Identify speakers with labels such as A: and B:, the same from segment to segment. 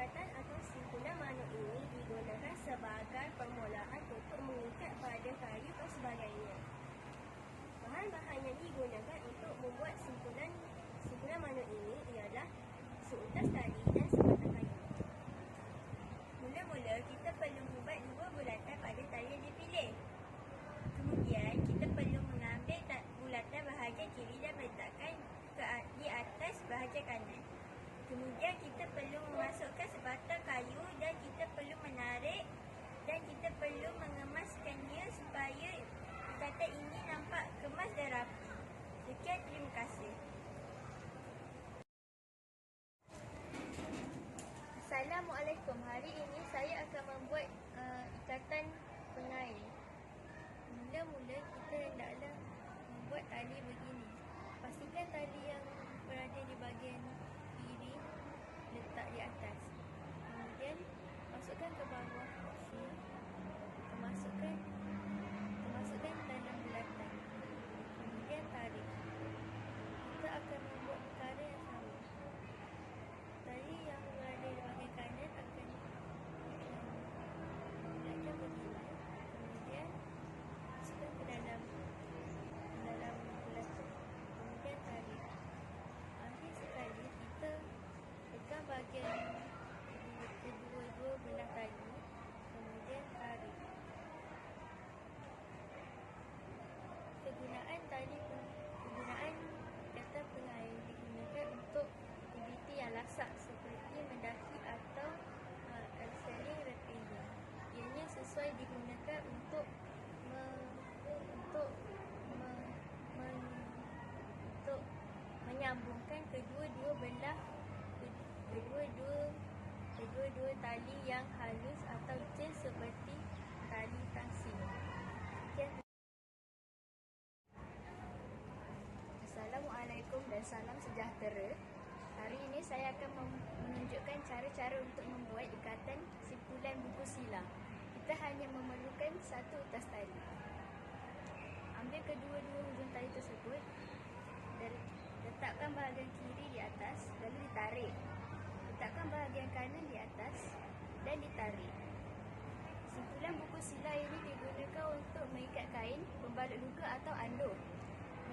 A: ikatan atau simpulan manuk ini digunakan sebagai permulaan untuk mengikat pada kayu dan sebagainya. Bahan-bahan yang digunakan untuk membuat simpulan simpulan manuk ini ialah seutas tali dan sebatang kayu. Mula-mula kita perlu membuat dua bulatan pada tali yang dipilih. Kemudian kita perlu mengambil ta- bulatan bahagian kiri dan meletakkan ke a- di atas bahagian kanan. Kemudian kita perlu memasukkan sebatang kayu dan kita perlu menarik dan kita perlu mengemaskannya supaya ikatan ini nampak kemas dan rapi. Sekian kasih. Assalamualaikum. Hari ini saya akan membuat uh, ikatan pengair. Mula-mula kita hendaklah membuat tali begini. Pastikan tali yang berada di bahagian kiri letak di atas. Kemudian masukkan ke bawah sini. Kita masukkan kita masukkan dalam bulatan. Kemudian tarik. Kita akan membuat perkara yang sama. Tali yang berada di bahagian kanan akan akan begini. Kemudian masukkan ke dalam dalam bulatan. Kemudian tarik. Akhir sekali kita pegang bahagian kedua-dua belah tali. Kemudian tarik. Kegunaan tali peng- kegunaan kata pengair digunakan untuk aktiviti yang lasak seperti mendaki atau uh, sailing rapidly. Ianya sesuai digunakan untuk me, untuk me, men, untuk menyambungkan kedua-dua belah ke- kedua-dua kedua-dua tali yang halus atau chain seperti tali tangsi.
B: Assalamualaikum dan salam sejahtera. Hari ini saya akan menunjukkan cara-cara untuk membuat ikatan simpulan buku silang. Kita hanya memerlukan satu utas tali. Ambil kedua-dua hujung tali tersebut letakkan bahagian kiri di atas lalu ditarik. Letakkan bahagian kanan di atas dan ditarik. Simpulan buku silang ini digunakan untuk mengikat kain, pembalut luka atau anduk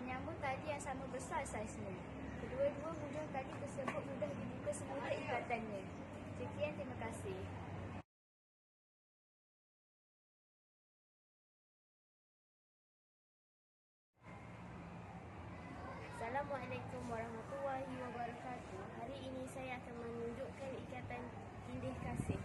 B: menyambung tali yang sama besar saiznya. Kedua-dua hujung tali tersebut mudah dibuka semula ikatannya. Sekian, terima kasih.
A: Assalamualaikum warahmatullahi wabarakatuh. Hari ini saya akan menunjukkan ikatan tindih kasih.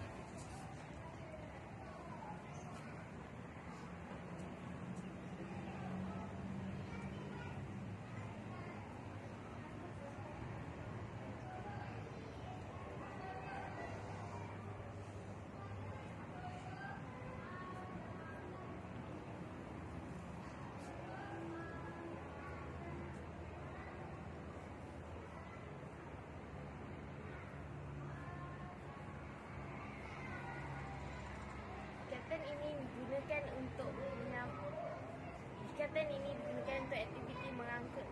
A: Ikatan ini Ikatan ini digunakan untuk aktiviti mengangkut